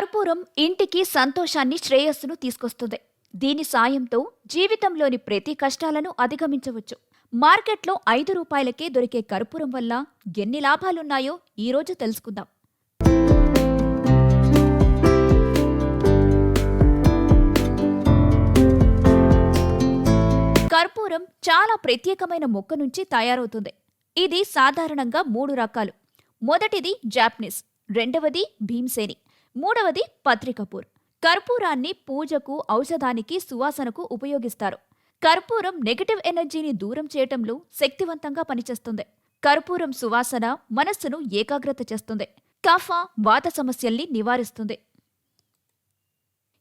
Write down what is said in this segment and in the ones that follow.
కర్పూరం ఇంటికి సంతోషాన్ని శ్రేయస్సును తీసుకొస్తుంది. దీని సాయంతో జీవితంలోని ప్రతి కష్టాలను అధిగమించవచ్చు. మార్కెట్లో ఐదు రూపాయలకే దొరికే కర్పూరం వల్ల ఎన్ని లాభాలున్నాయో ఈరోజు తెలుసుకుందాం. కర్పూరం చాలా ప్రత్యేకమైన మొక్క నుంచి తయారవుతుంది. ఇది సాధారణంగా మూడు రకాలు. మొదటిది జాపనీస్ రెండవది భీమ్సేని. మూడవది పత్రికపూర్ కర్పూరాన్ని పూజకు ఔషధానికి సువాసనకు ఉపయోగిస్తారు. కర్పూరం నెగటివ్ ఎనర్జీని దూరం చేయటంలో శక్తివంతంగా పనిచేస్తుంది. కర్పూరం సువాసన మనస్సును ఏకాగ్రత చేస్తుంది. కఫ వాత సమస్యల్ని నివారిస్తుంది.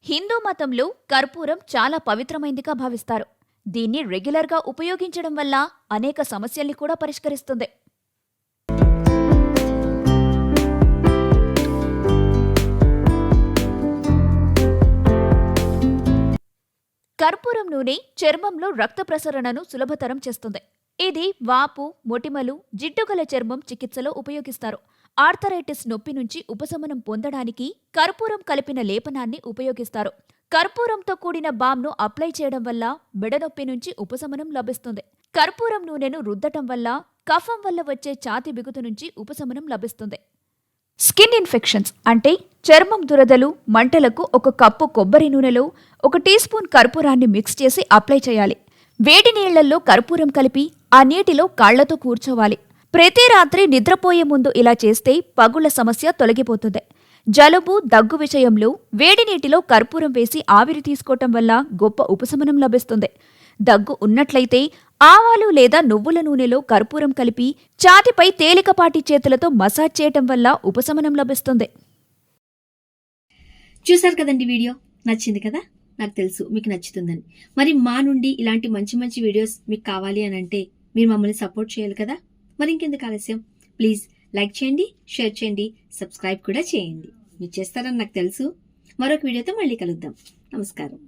హిందూ మతంలో కర్పూరం చాలా పవిత్రమైందిగా భావిస్తారు. దీన్ని రెగ్యులర్గా ఉపయోగించడం వల్ల అనేక సమస్యల్ని కూడా పరిష్కరిస్తుంది. కర్పూరం నూనె చర్మంలో రక్త ప్రసరణను సులభతరం చేస్తుంది. ఇది వాపు మొటిమలు జిడ్డుగల చర్మం చికిత్సలో ఉపయోగిస్తారు. ఆర్థరైటిస్ నొప్పి నుంచి ఉపశమనం పొందడానికి కర్పూరం కలిపిన లేపనాన్ని ఉపయోగిస్తారు. కర్పూరంతో కూడిన బామ్ను అప్లై చేయడం వల్ల మెడనొప్పి నుంచి ఉపశమనం లభిస్తుంది. కర్పూరం నూనెను రుద్దటం వల్ల కఫం వల్ల వచ్చే ఛాతి బిగుతు నుంచి ఉపశమనం లభిస్తుంది. స్కిన్ ఇన్ఫెక్షన్స్ అంటే చర్మం దురదలు మంటలకు ఒక కప్పు కొబ్బరి నూనెలో ఒక టీ స్పూన్ కర్పూరాన్ని మిక్స్ చేసి అప్లై చేయాలి. వేడి నీళ్ళలో కర్పూరం కలిపి ఆ నీటిలో కాళ్ళతో కూర్చోవాలి. ప్రతి రాత్రి నిద్రపోయే ముందు ఇలా చేస్తే పగుళ్ళ సమస్య తొలగిపోతుంది. జలుబు దగ్గు విషయంలో వేడి నీటిలో కర్పూరం వేసి ఆవిరి తీసుకోవటం వల్ల గొప్ప ఉపశమనం లభిస్తుంది. దగ్గు ఉన్నట్లయితే ఆవాలు లేదా నువ్వుల నూనెలో కర్పూరం కలిపి ఛాతిపై తేలికపాటి చేతులతో మసాజ్ చేయటం వల్ల ఉపశమనం లభిస్తుంది. చూశారు కదండి వీడియో? నచ్చింది కదా? నాకు తెలుసు మీకు నచ్చుతుందని. మరి మా నుండి ఇలాంటి మంచి మంచి వీడియోస్ మీకు కావాలి అని అంటే మీరు మమ్మల్ని సపోర్ట్ చేయాలి కదా? మరి ఇంకెందుకు ఆలస్యం? ప్లీజ్ లైక్ చేయండి షేర్ చేయండి సబ్స్క్రైబ్ కూడా చేయండి. మీరు చేస్తారని నాకు తెలుసు. మరొక వీడియోతో మళ్ళీ కలుద్దాం. నమస్కారం.